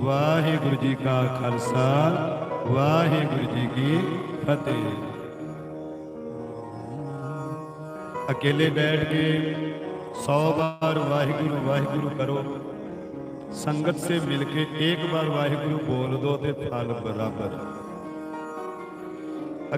ਵਾਹਿਗੁਰੂ ਜੀ ਕਾ ਖਾਲਸਾ ਵਾਹਿਗੁਰੂ ਜੀ ਕੀ ਫਤਿਹ अकेले बैठ के सौ बार वाहिगुरु वाहिगुरु करो संगत से मिलके एक बार वाहिगुरु बोल दो ते फल बराबर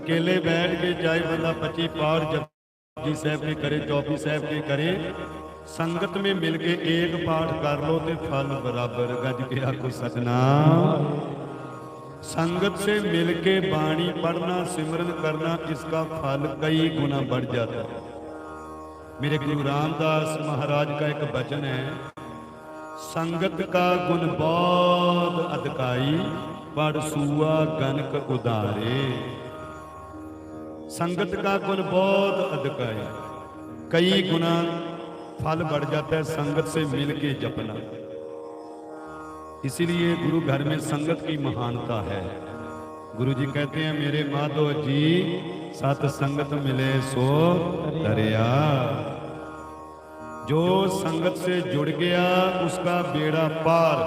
अकेले बैठ के चाहे बंदा पची पार जपजी साहब के करे चौपी साहब के करे संगत में मिलके एक पाठ कर लो ते फल बराबर गज के आखो सतनाम संगत से मिलके बाणी पढ़ना सिमरन करना इसका फल कई गुना बढ़ जाता है मेरे गुरु रामदास महाराज का एक वचन है संगत का गुण बहुत अधिकाई पढ़ सुआ गनक उदारे संगत का गुण बहुत अधिकाई कई गुना फल बढ़ जाता है, संगत से मिलके जपना। इसीलिए गुरु घर में संगत की महानता है। गुरु जी कहते हैं, मेरे माधव जी, सत संगत मिले सो दरिया। जो संगत से जुड़ गया, उसका बेड़ा पार।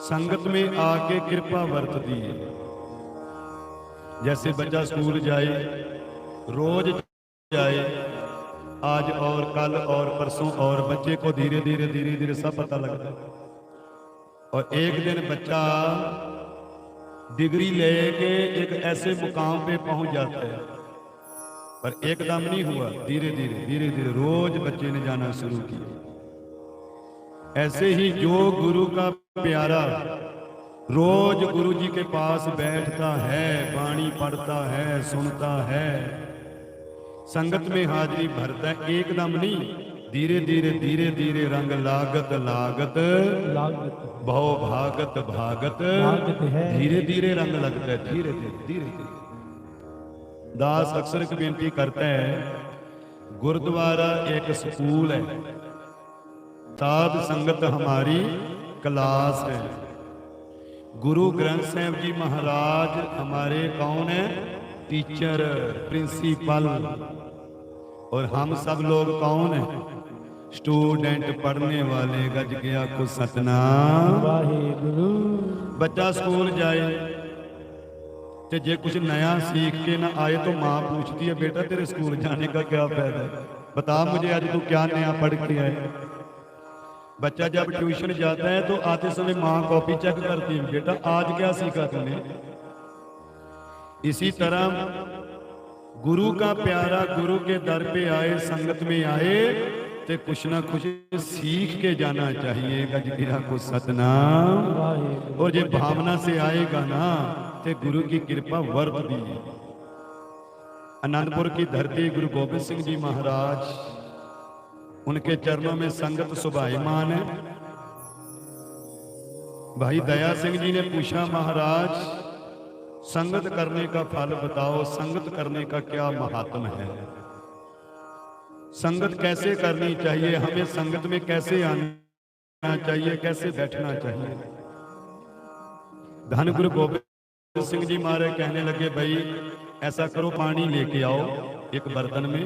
संगत में आके कृपा वर्त दी जैसे बच्चा स्कूल जाए, रोज जाए आज और कल और परसों और बच्चे को धीरे धीरे धीरे धीरे सब पता लगता है। और एक दिन बच्चा डिग्री लेके एक ऐसे मुकाम पे पहुँच जाता है। पर एकदम नहीं हुआ। धीरे धीरे धीरे धीरे रोज बच्चे ने जाना शुरू किया। ऐसे ही जो गुरु का प्यारा रोज गुरु जी के पास बैठता है, वाणी पढ़ता है, सुनता है। संगत में हाजिरी भरता है एकदम नहीं धीरे धीरे धीरे धीरे रंग लागत लागत लागत भव भागत भागत धीरे धीरे रंग लगता है धीरे धीरे धीरे धीरे दास अक्सर एक बेनती करता है गुरुद्वारा एक स्कूल है साध संगत हमारी क्लास है गुरु ग्रंथ साहब जी महाराज हमारे कौन है टीचर प्रिंसिपल और हम सब लोग कौन है? स्टूडेंट पढ़ने वाले गज गया को सतनाम। बच्चा स्कूल जाए तो जे कुछ नया सीख के ना आए तो माँ पूछती है बेटा तेरे स्कूल जाने का क्या फ़ायदा बता मुझे आज तू क्या नया पढ़ के आए? बच्चा जब ट्यूशन जाता है तो आते समय माँ कॉपी चेक करती है बेटा आज क्या सीखा तूने? इसी तरह गुरु का प्यारा गुरु के दर पे आए, संगत में आए, ते कुछ ना कुछ सीख के जाना चाहिए गजगिरा को सतनाम। और ये भावना से आएगा ना, ते गुरु की कृपा वर्त दी आनंदपुर की धरती गुरु गोबिंद सिंह जी महाराज, उनके चरणों में संगत सुभाईमान है। भाई दया सिंह जी ने पूछा, महाराज संगत करने का फल बताओ, संगत करने का क्या महात्म है? संगत कैसे करनी चाहिए? हमें संगत में कैसे आना चाहिए? कैसे बैठना चाहिए? धन गुरु गोबिंद सिंह जी महाराज कहने लगे, भाई, ऐसा करो, पानी लेके आओ एक बर्तन में,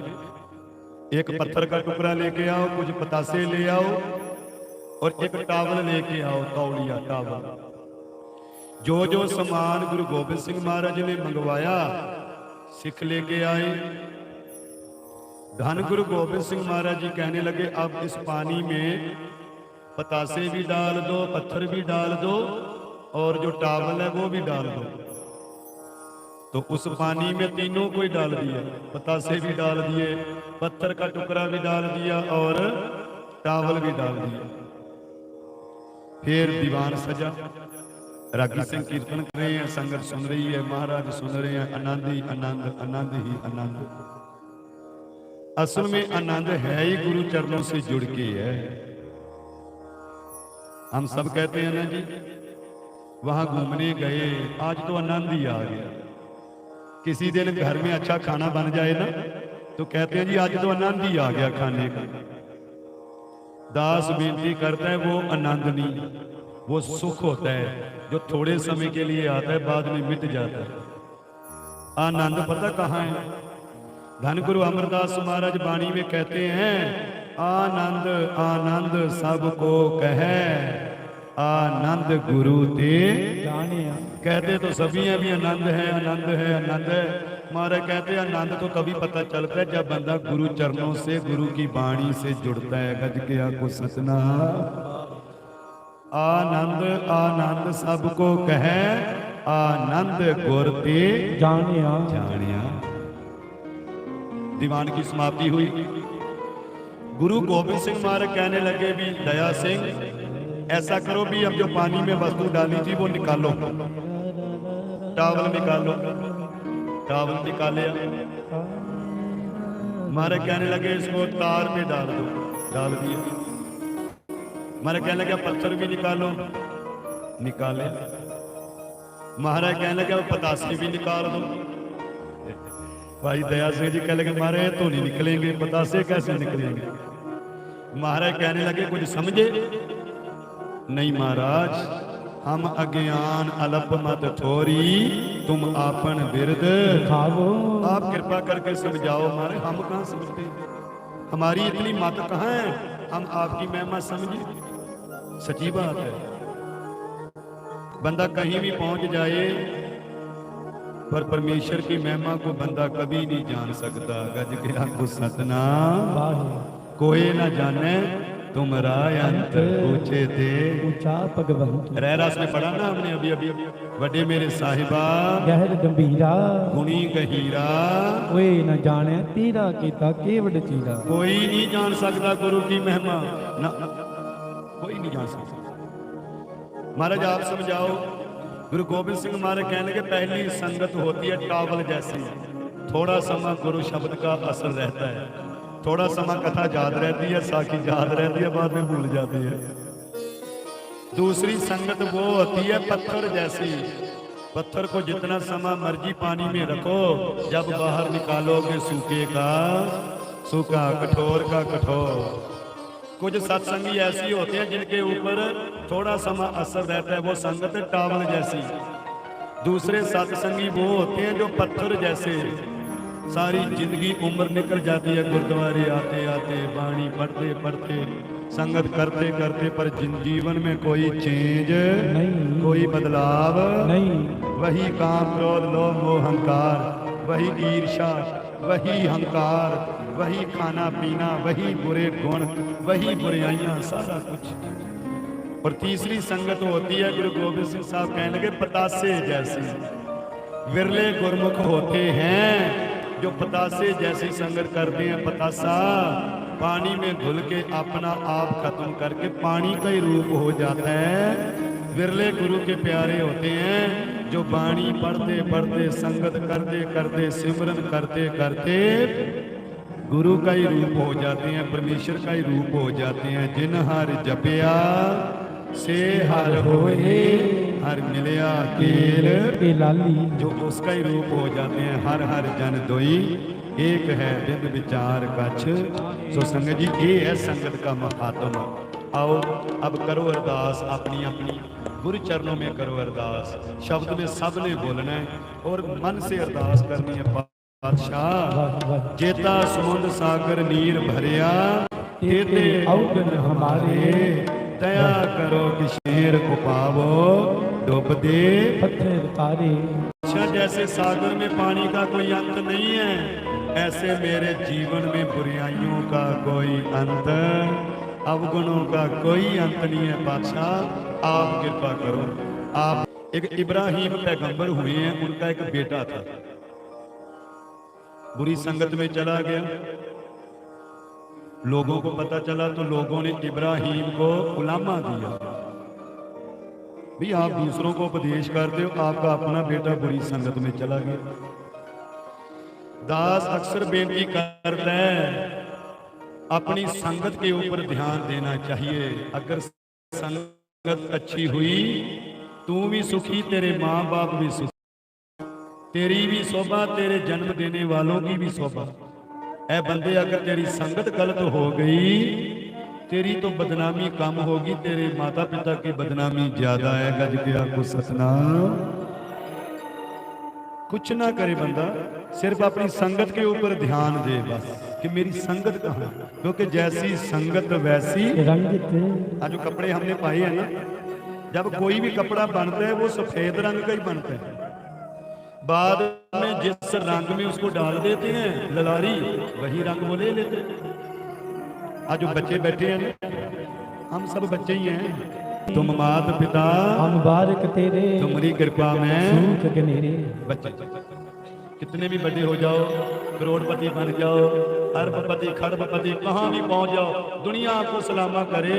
एक पत्थर का टुकड़ा लेके आओ, कुछ पतासे ले आओ और एक टावल लेके आओ, तौलिया टावल। जो जो सामान गुरु गोबिंद सिंह महाराज ने मंगवाया सिख लेके आए धन गुरु गोबिंद सिंह महाराज जी कहने लगे अब इस पानी में पतासे भी डाल दो पत्थर भी डाल दो और जो टावल है वो भी डाल दो तो उस पानी में तीनों को ही डाल दिया पतासे भी डाल दिए पत्थर का टुकड़ा भी डाल दिया और टावल भी डाल दिया फिर दीवान सजा रागी सिंह कीर्तन कर रहे हैं संगत सुन रही है महाराज सुन रहे हैं आनंद ही आनंद आनंद ही आनंद। असल में आनंद है ही गुरु चरणों से जुड़ के है। हम सब कहते हैं ना जी वहाँ घूमने गए आज तो आनंद ही आ गया। किसी दिन घर में अच्छा खाना बन जाए ना तो कहते हैं जी आज तो आनंद ही आ गया खाने का। दास बेनती करता है वो आनंद नहीं। वो सुख होता है, जो थोड़े समय के लिए आता है, बाद में मिट जाता है। आनंद पता कहाँ है? धन गुरु अमरदास महाराज वाणी में कहते हैं आनंद आनंद सबको कहे आनंद गुरु जानिया कहते तो सभी हैं भी आनंद है आनंद है आनंद है। महाराज कहते हैं आनंद तो तभी पता चलता है, जब बंदा गुरु चरणों से, गुरु की बाणी से जुड़ता है, गज के आको सतना। आनंद आनंद सबको कहे। आनंद गुर ते जानिया। जानिया। दीवान की समाप्ति हुई। गुरु गोविंद सिंह महाराज कहने लगे भी दया सिंह ऐसा करो भी अब जो पानी में वस्तु डाली थी वो निकालो। टावल निकालो। टावल निकाले। महाराज कहने लगे इसको तार पे डाल दो डाल दिया। महाराज कहने लगे पत्थर भी निकालो निकाले महाराज कहने लगे पतासे भी निकाल दो भाई दया सिंह जी कहने लगे महाराज तो नहीं निकलेंगे पतासे कैसे निकलेंगे महाराज कहने लगे कुछ समझे नहीं महाराज हम अज्ञान अल्प मत थोरी तुम आपन बिरद खावो आप कृपा करके समझाओ महाराज हम कहाँ समझते हमारी इतनी मत कहाँ है हम आपकी महिमा समझे सच्ची बात है बंदा कहीं भी पहुंच जाए पर परमेश्वर की महिमा को बंदा कभी नहीं जान सकता गज के आपको सतनाम बाहे कोई ना जाने तुमरा अंत पूछे थे ऊंचा भगवंत रहरास में पढ़ा ना हमने अभी अभी बड़े मेरे साहिबा ਗਹਿਰ ਗੰਭੀਰਾ गुणी गहीरा ਓਏ न ਜਾਣਿਆ ਤੇਰਾ ਕੀਤਾ ਕੇਵੜ ਚੀਰਾ कोई नहीं जान सकता गुरु की महिमा ना कोई नहीं जान सकता। महाराज, आप समझाओ, गुरु गोबिंद सिंह महाराज कहने के पहली संगत होती है टावल जैसी। थोड़ा समय गुरु शब्द का असर रहता है। थोड़ा समय कथा याद रहती है, साखी याद रहती है, बाद में भूल जाती है। दूसरी संगत वो होती है पत्थर जैसी। पत्थर को जितना समय मर्ज़ी पानी में रखो, जब बाहर निकालोगे सूखे का, सूखा कठोर का कठोर। कुछ सत्संगी ऐसी होते हैं जिनके ऊपर थोड़ा समा असर रहता है वो संगत टावल जैसी। दूसरे सत्संगी वो होते हैं जो पत्थर जैसे। सारी ज़िंदगी उम्र निकल जाती है गुरुद्वारे आते आते वाणी पढ़ते पढ़ते संगत करते करते पर जीवन में कोई चेंज नहीं। कोई बदलाव नहीं। वही काम क्रोध लोभ मोह अहंकार वही ईर्षा वही अहंकार, वही खाना पीना वही बुरे गुण, वही बुराइयाँ, सारा कुछ। और तीसरी संगत होती है, गुरु गोबिंद सिंह साहब कहने लगे, पतासे जैसे विरले गुरमुख होते हैं, जो पतासे जैसी संगत करते हैं, पतासा पानी में घुल के अपना आप खत्म करके पानी का ही रूप हो जाता है। विरले गुरु के प्यारे होते हैं जो बाणी पढ़ते पढ़ते संगत करते करते सिमरन करते करते गुरु का ही रूप हो जाते हैं परमेश्वर का ही रूप हो जाते हैं जिन हर जपया से हर होए हर मिलया केल ਇਹ ਲਾਲੀ जो उसका ही रूप हो जाते हैं हर हर जन दोई एक है बिंद विचार कछ सो संगत जी ये है संगत का महात्म आओ अब करो अरदास अपनी अपनी गुरु चरणों में करो अरदास शब्द में सब ने बोलना है और मन से अरदास करनी है बादशाह जेता समुद्र सागर नीर भरिया तेते औगन हमारे दया करो किशेर को पावो डूबते पत्थर तारे अच्छा जैसे सागर में पानी का कोई अंत नहीं है ऐसे मेरे जीवन में बुराइयों का कोई अंत अवगुणों का कोई अंत नहीं है, बादशाह, आप कृपा करो। आप एक इब्राहिम पैगंबर हुए हैं, उनका एक बेटा था। बुरी संगत में चला गया। लोगों को पता चला तो लोगों ने इब्राहिम को उलामा दिया। भी आप दूसरों को उपदेश करते हो, आपका अपना बेटा बुरी संगत में चला गया। दास अक्सर बेनती करता है अपनी संगत के ऊपर ध्यान देना चाहिए अगर संगत अच्छी हुई तू भी सुखी तेरे माँ बाप भी सुखी तेरी भी शोभा तेरे जन्म देने वालों की भी शोभा ऐ बंदे अगर तेरी संगत गलत हो गई तेरी तो बदनामी कम होगी तेरे माता पिता की बदनामी ज़्यादा है गज के आपको सतनाम कुछ ना करे बंदा, सिर्फ़ अपनी संगत के ऊपर ध्यान दे बस, कि मेरी संगत कहाँ क्योंकि जैसी संगत वैसी। आज कपड़े हमने पाए हैं ना, जब कोई भी कपड़ा बनता है, वो सफ़ेद रंग का ही बनता है। बाद में जिस रंग में उसको डाल देते हैं, ललारी, वही रंग वो ले लेते हैं। आज बच्चे बैठे हैं हम सब बच्चे ही हैं। तुम मात पिता हम बारक तेरे तुम्हारी कृपा में सूख गनेरे बच्चे कितने भी बड़े हो जाओ करोड़पति बन जाओ अरबपति खरबपति कहाँ भी पहुँच जाओ दुनिया आपको सलामा करे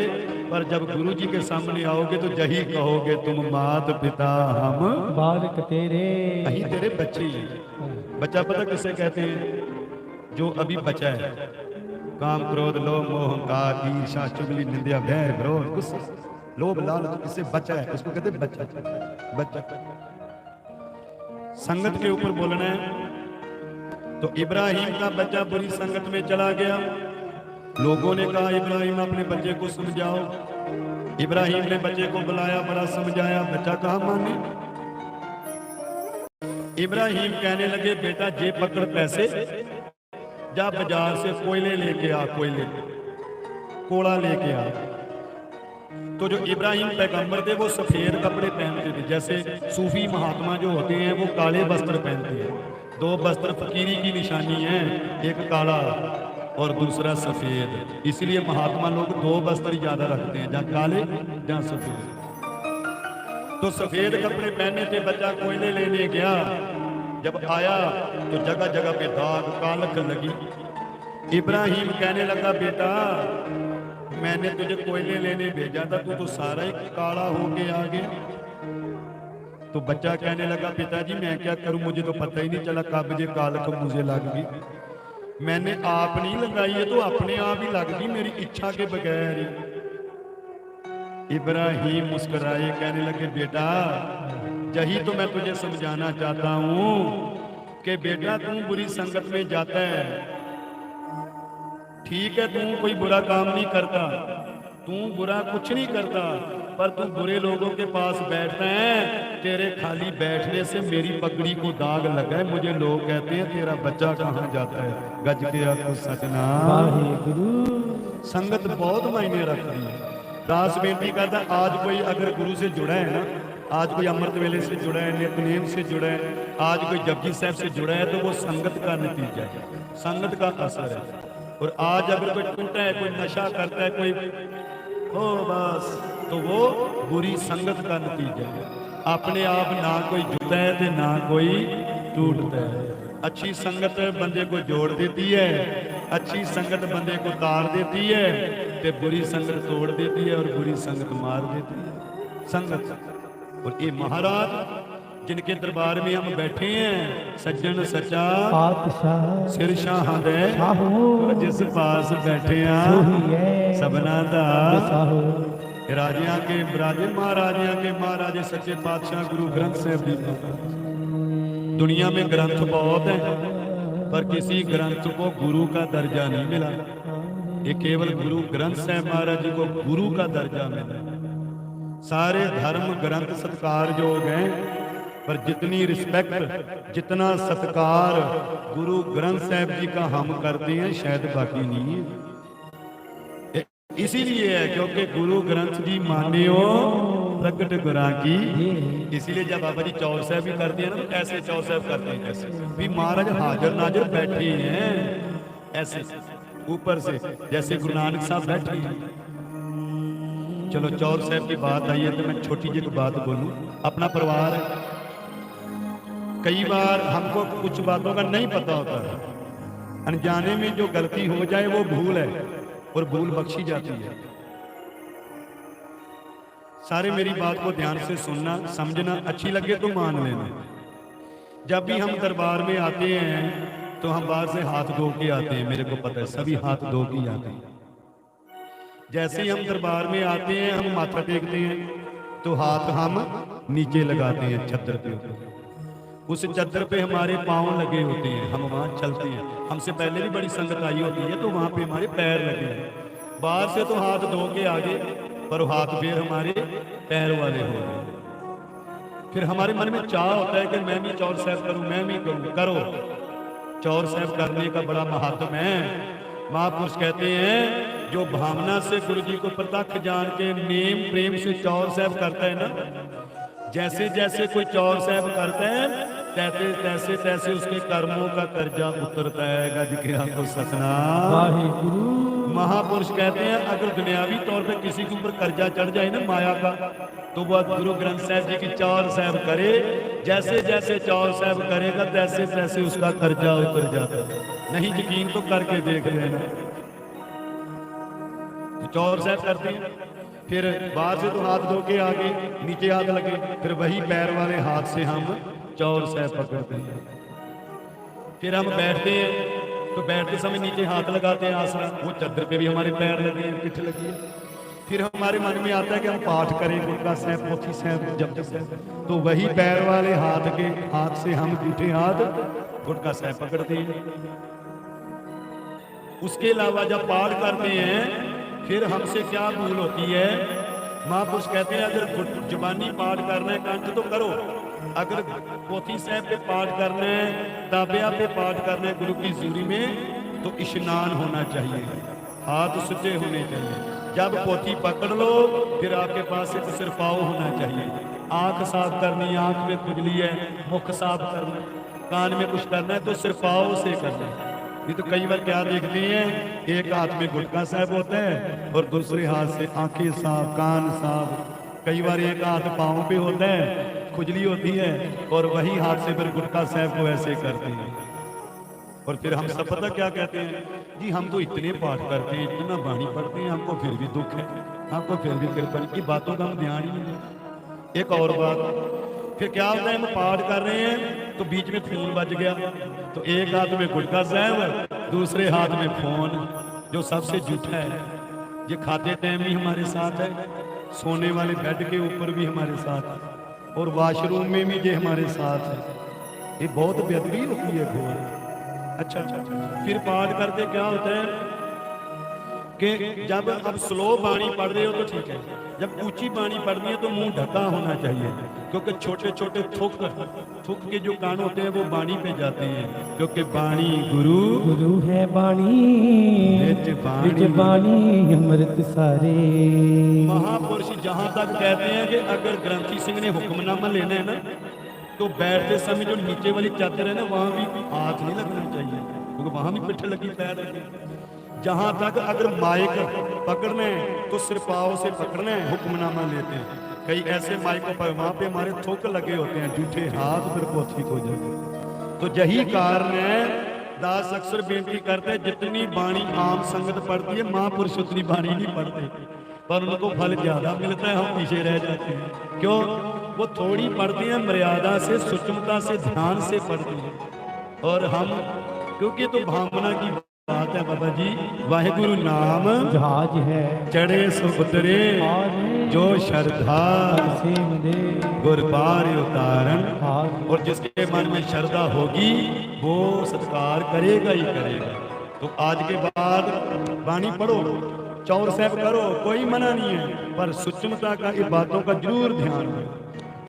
पर जब गुरु जी के सामने आओगे तो यही कहोगे तुम मात पिता हम बारक तेरे। यही तेरे बच्चे ही बच्चा पता किसे कहते हैं? जो अभी बचा है। काम क्रोध लोभ मोह अहंकार ईर्षा चुगली निंदा भय विरोध गुस्सा। लोभ लालच किससे बचा है। उसको कहते हैं बच्चा। संगत के ऊपर बोलना है तो इब्राहिम का बच्चा बुरी संगत में चला गया। लोगों ने कहा, इब्राहिम, अपने बच्चे को समझाओ। इब्राहिम ने बच्चे को बुलाया, बड़ा समझाया। बच्चा कहा माने? इब्राहिम कहने लगे, बेटा जे पकड़ पैसे। जा बाज़ार से कोयले लेके आ, कोयले। कोड़ा लेके आ। तो जो इब्राहिम पैगंबर थे, वो सफ़ेद कपड़े पहनते थे। जैसे सूफी महात्मा जो होते हैं, वो काले वस्त्र पहनते हैं। दो वस्त्र फकीरी की निशानी है, एक काला और दूसरा सफ़ेद। इसलिए महात्मा लोग दो वस्त्र ज़्यादा रखते हैं, जहाँ काले, जहाँ सफ़ेद। तो सफ़ेद कपड़े पहने थे बच्चा कोयले लेने गया। जब आया तो जगह जगह पे दाग कालक लगी। इब्राहिम कहने लगा, बेटा मैंने तुझे कोयले लेने भेजा था, तू तो सारा ही काला होके आ गया। तो बच्चा कहने लगा, पिताजी, मैं क्या करूँ? मुझे तो पता ही नहीं चला, कब जे कालक मुझे लग गई। मैंने आप नहीं लगाई है तो अपने आप ही लग गई मेरी इच्छा के बगैर। ही इब्राहिम मुस्कुराए, कहने लगे, बेटा यही तो मैं तुझे समझाना चाहता हूँ कि बेटा, तू बुरी संगत में जाता है। ठीक है तू कोई बुरा काम नहीं करता। तू बुरा कुछ नहीं करता पर तू बुरे लोगों के पास बैठता है। तेरे खाली बैठने से मेरी पगड़ी को दाग लगा है। मुझे लोग कहते हैं तेरा बच्चा कहाँ जाता है? गज के आपको सचना गुरु संगत बहुत मायने रखती है। दास बेनती करता आज कोई अगर गुरु से जुड़ा है ना आज कोई अमृत वेले से जुड़ा है नितनेम से जुड़ा है आज कोई जपजी साहब से जुड़ा है तो वो संगत का नतीजा है। संगत का असर है। और आज अगर कोई टूटा है कोई नशा करता है कोई हो बस तो वो बुरी संगत का नतीजा है अपने आप ना कोई जुड़ता है तो ना कोई टूटता है अच्छी संगत बंदे को जोड़ देती है अच्छी संगत बंदे को तार देती है ते बुरी संगत तोड़ देती है और बुरी संगत मार देती है संगत और ये महाराज जिनके दरबार में हम बैठे हैं सज्जन सचा पातशाह सिर शाह दे जिस पास बैठे है सबना दा। राजिया के राजे महाराजिया के महाराजे सच्चे पातशाह गुरु ग्रंथ साहब जी। दुनिया में ग्रंथ बहुत है पर किसी ग्रंथ को गुरु का दर्जा नहीं मिला। ये केवल गुरु ग्रंथ साहब महाराज जी को गुरु का दर्जा मिला। सारे धर्म ग्रंथ सत्कार योग हैं पर जितनी रिस्पेक्ट, जितना सत्कार गुरु ग्रंथ साहब जी का हम करते हैं, शायद बाकी नहीं है। इसीलिए है क्योंकि गुरु ग्रंथ जी मान्यो प्रकट गुरा की। इसीलिए जब बाबा जी चौर साहब भी करते हैं ना तो ऐसे चौर साहब करते हैं ऐसे भी महाराज हाजिर नाजर बैठे हैं, ऐसे, ऊपर से, जैसे गुरु नानक साहब बैठे हैं। चलो चौर साहब की बात आई है तो मैं छोटी जी एक बात बोलूँ। अपना परिवार है कई बार हमको कुछ बातों का नहीं पता होता। है अनजाने में जो गलती हो जाए, वो भूल है और भूल बख्शी जाती है। सारे मेरी बात को ध्यान से सुनना, समझना, अच्छी लगे तो मान लेना। जब भी हम दरबार में आते हैं तो हम बाहर से हाथ धो के आते हैं, मेरे को पता है, सभी हाथ धो के आते हैं। जैसे ही हम दरबार में आते हैं, हम माथा टेकते हैं तो हाथ हम नीचे लगाते हैं छत्र के ऊपर। उस चद्दर पे हमारे पाँव लगे होते हैं, हम वहाँ चलते हैं। हमसे पहले भी बड़ी संगत आई होती है तो वहाँ पे हमारे पैर लगे हैं। बाहर से तो हाथ धो के आगे, पर हाथ फिर हमारे पैर वाले हो गए। फिर हमारे मन में चाह होता है कि मैं भी चौर साहब करूँ, मैं भी करूँ, करो। चौर साहब करने का बड़ा महत्व है। महापुरुष कहते हैं, जो भावना से गुरु जी को प्रत्यक्ष जान के नेम प्रेम से चौर साहब करता है ना जैसे जैसे कोई चौर साहब करते हैं तैसे तैसे तैसे उसके कर्मों का कर्जा उतरता है गज के सतना महापुरुष कहते हैं अगर दुनियावी तौर पे किसी के ऊपर कर्जा चढ़ जाए ना माया का तो वह गुरु ग्रंथ साहब जी की चौर साहब करे जैसे जैसे चौर साहब करेगा तैसे तैसे उसका कर्जा उतर जाता है। नहीं यकीन तो करके देख लेना। तो चौर साहब करते हैं फिर बाहर से तो हाथ धो के आगे, नीचे हाथ लगे, फिर वही पैर वाले हाथ से हम चौर साहब पकड़ते हैं। फिर हम बैठते हैं तो बैठते समय नीचे हाथ लगाते हैं, आसरा, वो चादर पे भी हमारे पैर लगे हैं पिठ लगी। है फिर हमारे मन में आता है कि हम पाठ करें गुटका साहब पोथी साहब जब साहब। तो वही पैर वाले हाथ के हाथ से हम जूठे हाथ गुटका साहब पकड़ते हैं। उसके अलावा जब पाठ करते हैं फिर हमसे क्या भूल होती है? महापुरुष कहते हैं, अगर गुट- जुबानी पाठ करना है, कंठ तो करो। अगर पोथी साहब पे पाठ करना है, ताबिया पे पाठ करना है, गुरु की जूरी में तो इश्नान होना चाहिए। हाथ सुचे होने चाहिए। जब पोथी पकड़ लो, फिर आपके पास एक सिरपाव होना चाहिए। आँख साफ़ करनी आँख में खुजली है, मुख साफ़ करना कान में कुछ करना है तो सिरपाव से करना है। ये तो कई बार क्या देखते हैं? एक हाथ में गुटका साहब होता है और दूसरे हाथ से आँखें साफ़, कान साफ़। कई बार एक हाथ पाँव पे होता है, खुजली होती है और वही हाथ से फिर गुटका साहब को ऐसे करते हैं। और फिर हम सब पता क्या कहते हैं? जी, हम तो इतने पाठ करते हैं, इतना बाणी पढ़ते हैं, हमको फिर भी दुख है। हमको फिर भी कृपा की बातों का हम ध्यान ही एक और बात, फिर क्या होता है, हम पाठ कर रहे हैं तो बीच में फ़ोन बज गया। तो एक हाथ में गुटका साहब, दूसरे हाथ में फ़ोन जो सबसे झूठा है। ये खाते टाइम भी हमारे साथ है, सोने वाले बेड के ऊपर भी हमारे साथ है, और वॉशरूम में भी ये हमारे साथ है। ये बहुत बेदबी होती है घोर अच्छा अच्छा। फिर पाठ करते क्या होता है? कि जब आप स्लो बाणी पढ़ रहे हो तो ठीक है जब ऊंची बाणी पढ़नी है तो मुंह ढका होना चाहिए क्योंकि छोटे छोटे थुक थुक के जो कान होते हैं वो बाणी पे जाते हैं क्योंकि बाणी गुरु गुरु है बाणी विच बाणी अमृत सारे महापुरुष जहाँ तक कहते हैं कि अगर ग्रंथी सिंह ने हुक्मनामा लेना है ना तो बैठते समय जो नीचे वाली चादर है ना वहाँ भी हाथ नहीं लगना चाहिए क्योंकि वहाँ भी पिट्ठे लगी पैर लगी जहाँ तक अगर माइक पकड़ना तो सिर्फ़ से पकड़ना हुक्मनामा लेते हैं। कई ऐसे माइकों पर वहाँ पे हमारे थोक लगे होते हैं, जूठे हाथ फिर पोथी हो जाते तो यही कारण है, दास अक्सर बेनती करते हैं, जितनी बाणी आम संगत पढ़ती है, महापुरुष उतनी बाणी नहीं पढ़ते। पर उनको फल ज़्यादा मिलता है, हम पीछे रह जाते हैं। क्यों? वो थोड़ी पढ़ती हैं, मर्यादा से, सूक्ष्मता से, ध्यान से पढ़ती हैं। और हम, क्योंकि तो भावना की बात है बाबा जी। वाहेगुरु नाम। जहाज़ है। चढ़े सुपुत्रे जो श्रद्धा। गुरबार उतारण और जिसके मन में श्रद्धा होगी वो सत्कार करेगा ही करेगा। तो आज के बाद वाणी पढ़ो चौर साहब करो कोई मना नहीं है। पर सुचमता का इन बातों का ज़रूर ध्यान